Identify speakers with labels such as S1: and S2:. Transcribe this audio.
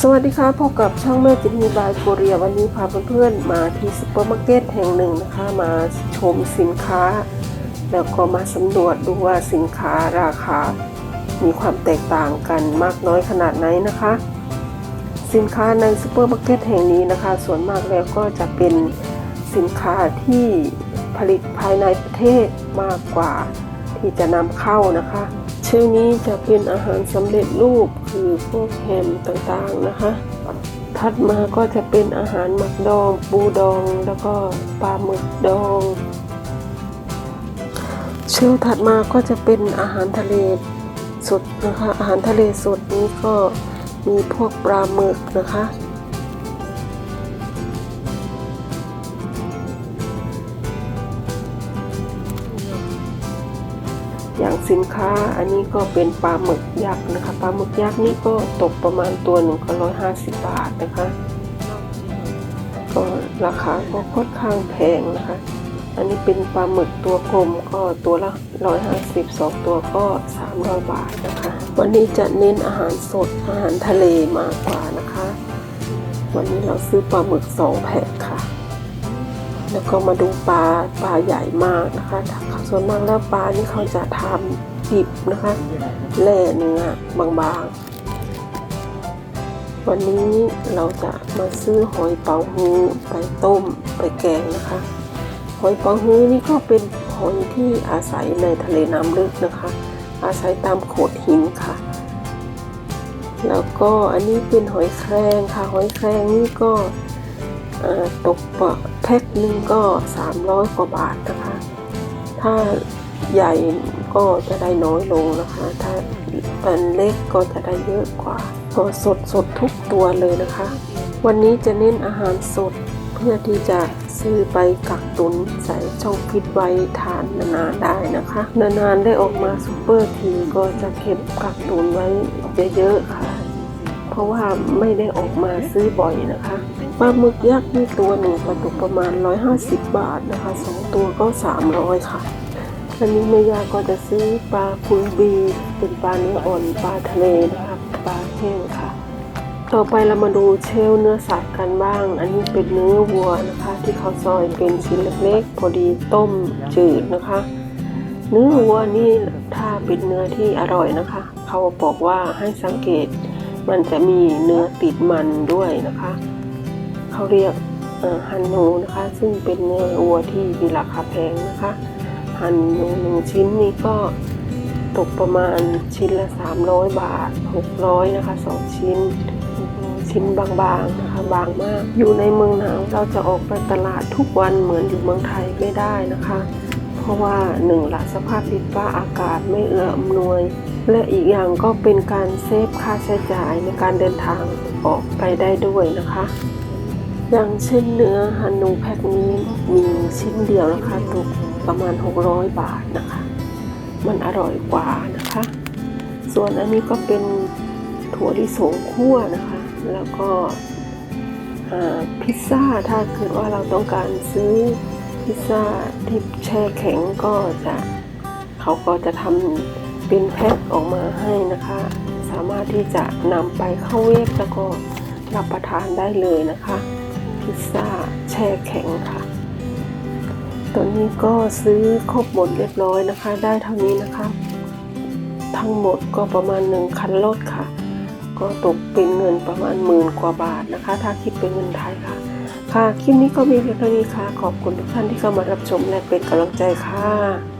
S1: สวัสดีค่ะพบกับช่องแม่จินีบายโกเรียวันนี้พาเพื่อนๆมาที่ซุปเปอร์มาร์เก็ตแห่งหนึ่งนะคะมาชมสินค้า แล้วก็มาสำรวจดูว่าสินค้าราคา มีความแตกต่างกันมากน้อยขนาดไหนนะคะ สินค้าในซุปเปอร์มาร์เก็ตแห่งนี้นะคะ ส่วนมากแล้วก็จะเป็นสินค้าที่ผลิตภายในประเทศมากกว่าที่จะนำเข้านะคะ ชื่อนี้จะเป็นอาหารสำเร็จรูปคือพวกแฮมต่างๆนะคะ ถัดมาก็จะเป็นอาหารหมักดอง ปูดองแล้วก็ปลาหมึกดองเชลฟ์ถัดมาก็จะเป็นอาหารทะเลสดนะคะ อาหารทะเลสดนี้ก็มีพวกปลาหมึกนะคะ อย่างสินค้าอันนี้ก็เป็นปลาหมึกยักษ์นะคะ ปลาหมึกยักษ์นี่ก็ตกประมาณตัวหนึ่งก็ร้อยห้าสิบบาทนะคะ ก็ราคาก็ค่อนข้างแพงนะคะ อันนี้เป็นปลาหมึกตัวกลมก็ตัวละร้อยห้าสิบสองตัวก็สามร้อยบาทนะคะ วันนี้จะเน้นอาหารสดอาหารทะเลมากกว่านะคะ วันนี้เราซื้อปลาหมึกสองแพ็คค่ะ แล้วก็มาดูปลาปลาใหญ่มากนะคะส่วนมากแล้วปลานี่เขาจะทำดิบนะคะแล่เนื้อบางๆ วันนี้เราจะมาซื้อหอยเป๋าฮื้อไปต้มไปแกงนะคะ หอยเป๋าฮื้อนี่ก็เป็นหอยที่อาศัยในทะเลน้ำลึกนะคะ อาศัยตามโขดหินค่ะแล้วก็อันนี้เป็นหอยแครงค่ะ หอยแครงนี่ก็ตกปะ แพ็คหนึ่งก็ 300 กว่าบาทนะคะ ถ้าใหญ่ก็จะได้น้อยลงนะคะ ถ้าอันเล็กก็จะได้เยอะกว่าก็สดสดทุกตัวเลยนะคะ วันนี้จะเน้นอาหารสดเพื่อที่จะซื้อไปกักตุนใส่ช่องฟิตไว้ทานนานๆได้นะคะ นานๆได้ออกมาซูเปอร์ทีก็จะเก็บกักตุนไว้เยอะๆค่ะ เพราะว่าไม่ได้ออกมาซื้อบ่อยนะคะปลาหมึกยักษ์นี่ตัวหนึ่งก็ตกประมาณ 150 บาทนะคะสองตัวก็ 300 ค่ะอันนี้แม่ยาก็จะซื้อปลาคุยบีเป็นปลาเนื้ออ่อนปลาทะเลนะคะปลาแห้งค่ะ ต่อไปเรามาดูเชลเนื้อสัตว์กันบ้าง อันนี้เป็นเนื้อวัวนะคะ ที่เขาซอยเป็นชิ้นเล็กๆ พอดีต้มจืดนะคะ เนื้อวัวนี่ถ้าเป็นเนื้อที่อร่อยนะคะ เขาบอกว่าให้สังเกต มันจะมีเนื้อติดมันด้วยนะคะเขาเรียกเอ่อฮันนูนะคะ ซึ่งเป็นเนื้อวัวที่มีราคาแพงนะคะฮันนูหนึ่งชิ้นนี้ก็ตกประมาณชิ้นละ 300 บาท 600 นะคะสองชิ้น ชิ้นบางๆนะคะ บางมาก อยู่ในเมืองหนาวเราจะออกไปตลาดทุกวันเหมือนอยู่เมืองไทยไม่ได้นะคะ เพราะว่าหนึ่งละสภาพดินฟ้าอากาศไม่เอื้ออำนวย และอีกอย่างก็เป็นการเซฟค่าใช้จ่ายในการเดินทางออกไปได้ด้วยนะคะ อย่างเช่นเนื้อฮันนูแพ็คนี้มีชิ้นเดียวนะคะตกประมาณ 600 บาทนะคะ มันอร่อยกว่านะคะ ส่วนอันนี้ก็เป็นถั่วลิสงคั่วนะคะ แล้วก็พิซซ่าถ้าเกิดว่าเราต้องการซื้อ พิซซ่าที่แช่แข็งก็จะเขาก็จะทำเป็นแพ็คออกมาให้นะคะ สามารถที่จะนำไปเข้าเวฟแล้วก็รับประทานได้เลยนะคะ พิซซ่าแช่แข็งค่ะตอนนี้ก็ซื้อครบหมดเรียบร้อยนะคะ ได้เท่านี้นะคะ ทั้งหมดก็ประมาณหนึ่งคันรถค่ะ ก็ตกเป็นเงินประมาณหมื่นกว่าบาทนะคะ ถ้าคิดเป็นเงินไทยค่ะ ค่ะ คลิปนี้ก็มีเพียงเท่านี้ค่ะ ขอบคุณทุกท่านที่เข้ามารับชมและเป็นกำลังใจค่ะ